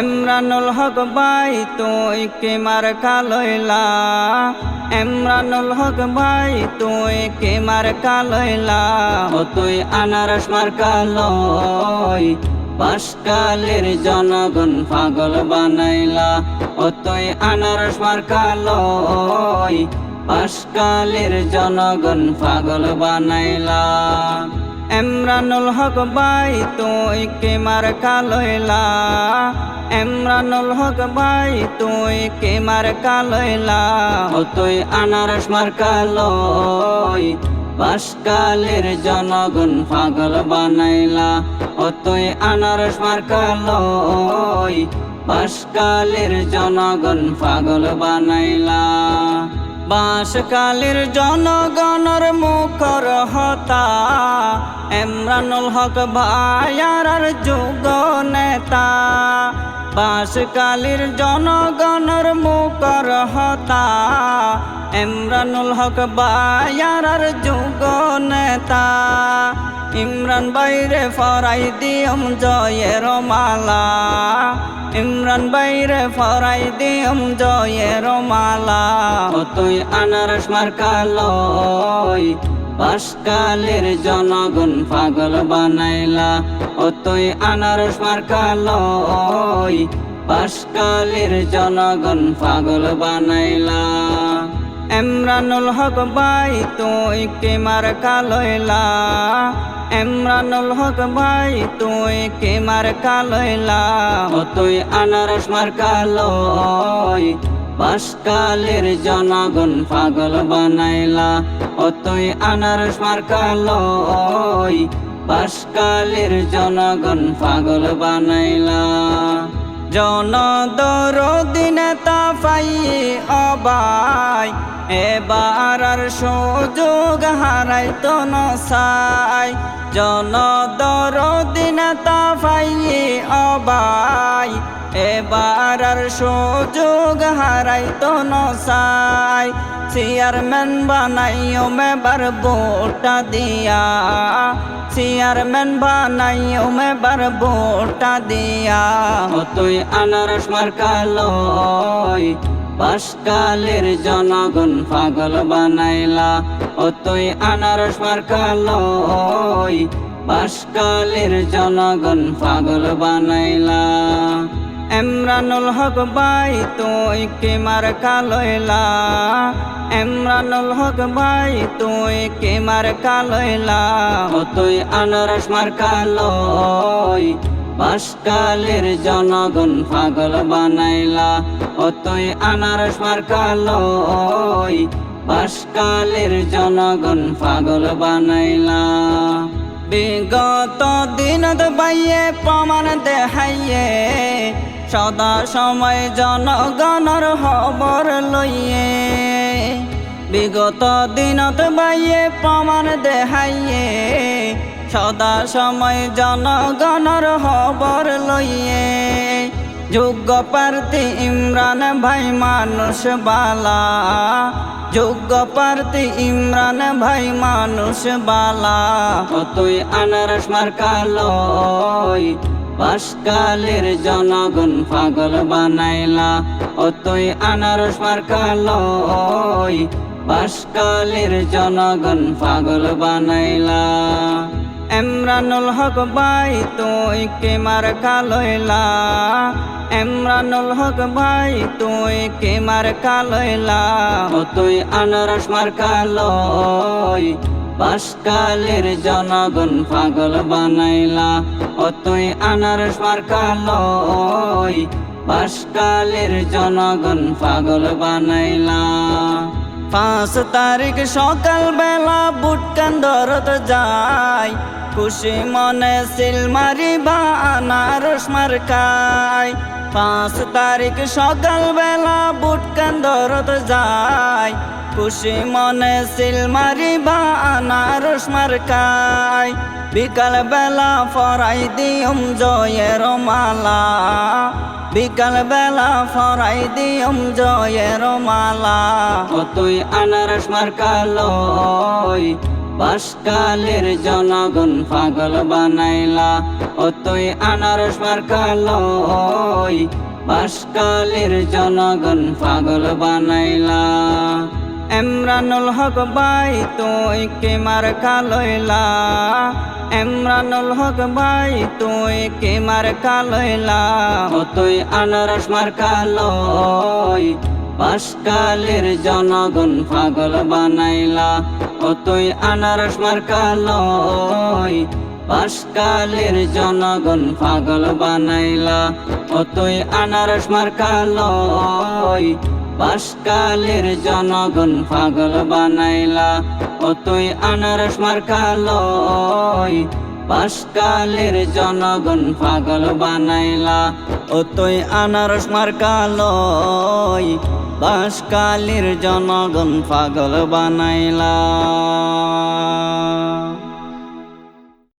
এমরানুল হক ভাই, তুই কে মার কালইলা এমরানুল হক ভাই, তুই কে মার কালইলা ও তুই আনারস মার কালই বাসকালের জনগণ পাগল বানাইলা। ও তুই আনারস মার কালই বাসকালের জনগণ পাগল বানাইলা। এমরানুল হক ভাই তুই কে মার কালইলা এমরানুল হক ভাই তুই কে মার কালইলা ও তুই আনারস মার কালই বাসকালের জনগণ পাগল বানাইলা। ও তুই আনারস মার কালই বাসকালের জনগণ পাগল বানাইলা। বাসকালের জনগণর মুখর হতা এমরানুল হক ভাইয়ার যুগ নেতা। বাসকালের জনগণর মুখর হতা। এমরানুল হক ভাইয়ার যুগ নেতা। ইমরান বাইরে ফরাই দিয়ম জয়ের মালা। ইমরান বাইরে ফরাই দিয়ম জয়ের মালা। তুই আনারস মার বাসকালের জনগণ পাগল বানাইলা, অতই তুই আনারস মার কালই বাসকালের জনগণ পাগল বানাইলা। এমরানুল হক ভাই তুই কে মার কালইলা এমরানুল হক ভাই তুই কে মার কালইলা তুই আনারস মার কালই বাসকালের জনগণ পাগল বানাইলা, অতই তুই আনারস মার কালই বাসকালের জনগণ পাগল বানাইলা। জন দিনে তা পাই অবাই, এবার আর সুযোগ হারাই তো নসাই জন দিনে তা পাই অবাই, এবার আর সুযোগ হারাই তো নসাই। চেয়ারম্যান বানাইও মেবার বোটা দিয়া। চেয়ারম্যান বানাইও মেবার বোটা দিয়া। তুই আনারস মার কালই বাসকালের জনগণ পাগল বানাইলা। ও তুই আনারস মার কালই বাসকালের জনগণ পাগল বানাইলা। এমরানুল হক ভাই, তুই কে মার কালইলা এমরানুল হক ভাই, তুই কে মার কালইলা ও তুই আনারস মার কালই বাসকালের জনগণ পাগল বানাইলা। ও তুই আনারস মার কালই বাসকালের জনগণ পাগল বানাইলা। বিগত দিনত বাইয়ে প্রমাণ দেখাইয়ে সদা সময় জনগণর খবর লইয়ে। বিগত দিনত বাইয়ে প্রমাণ দেখাইয়ে। সদা সময় জনগণর খবর লইয়ে। যোগ্য প্রার্থী ইমরান ভাই মানুষ বালা। যোগ্য প্রার্থী ইমরান ভাই মানুষ বালা। তুই আনারস মার কালই বাসকালের জনগণ পাগল বানাইলা, অতই তুই আনারস মার কালই বাসকালের জনগণ পাগল বানাইলা। এমরানুল হক ভাই তুই কে মার কালইলা এমরানুল হক ভাই তুই কে মার কালইলা তুই আনারস মার কালই বাসকালের জনগণ পাগল বানাইলা। ও তুই আনারস মার কালই জনগণ পাগল বানাইলা। পাঁচ তারিখ সকাল বেলা বুট কান্দরত যায়, খুশি মনে সিলমারি বা আনারস মার্কায়। পাঁচ তারিখ সকাল বেলা বুট কান্দরত যায়, খুশি মনে সিলমারি বা আনারস মার্কায়। বিকাল বেলা ফরাই দিয়ম জয়ের মালা। বিকাল বেলা ফরাই দিয়ম জয়ের মালা। ও তুই আনারস মার্কালই বাসকালের জনগণ পাগল বানাইলা। ও তুই আনারস মার্কালই বাসকালের জনগণ পাগল বানাইলা। এমরানুল হক ভাই তুই কে মার কালইলা এমরানুল হক ভাই তুই কে মার কালইলা ও তুই আনারস মার কালই বাসকালের জনগণ পাগল বানাইলা। ও তুই আনারস মার কালই বাসকালের জনগণ পাগল বানাইলা। ও তুই আনারস মার কালই বাসকালের জনগণ পাগল বানাইলা ও তুই আনারস মার কালই বাসকালের জনগণ পাগল বানাইলা ও তুই আনারস মার কালই বাসকালের জনগণ পাগল বানাইলা।